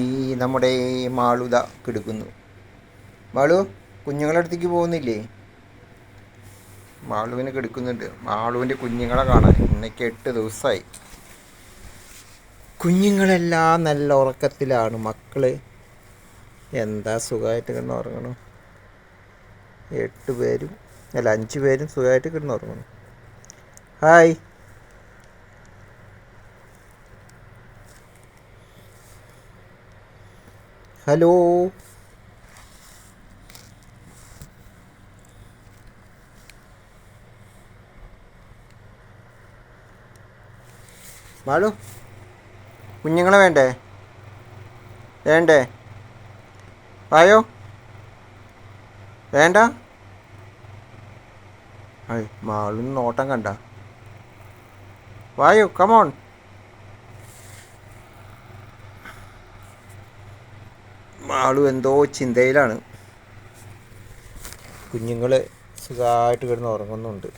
ഈ നമ്മുടെ മാളുത കിടക്കുന്നു. മാളു കുഞ്ഞുങ്ങളെ അടുത്തേക്ക് പോകുന്നില്ലേ? മാളുവിനെ കിടക്കുന്നുണ്ട്. മാളുവിന്റെ കുഞ്ഞുങ്ങളെ കാണാൻ ഇന്നേക്ക് എട്ട് ദിവസമായി കുഞ്ഞുങ്ങളെല്ലാം നല്ല ഉറക്കത്തിലാണ്. മക്കൾ എന്താ സുഖമായിട്ട് കിടന്ന് ഉറങ്ങണം എട്ട് പേരും അല്ല അഞ്ച് പേരും സുഖമായിട്ട് കിടന്ന് ഉറങ്ങണം ഹായ്. ഹലോ. മാളു കുഞ്ഞുങ്ങളെ വേണ്ടേ? വേണ്ടേ? വായോ? വേണ്ട? മാളുന്ന് നോട്ടം കണ്ട. വായോ കമോൺ മാളു എന്തോ ചിന്തയിലാണ്. കുഞ്ഞുങ്ങൾ സുഖമായിട്ട് കിടന്ന് ഉറങ്ങുന്നുണ്ട്.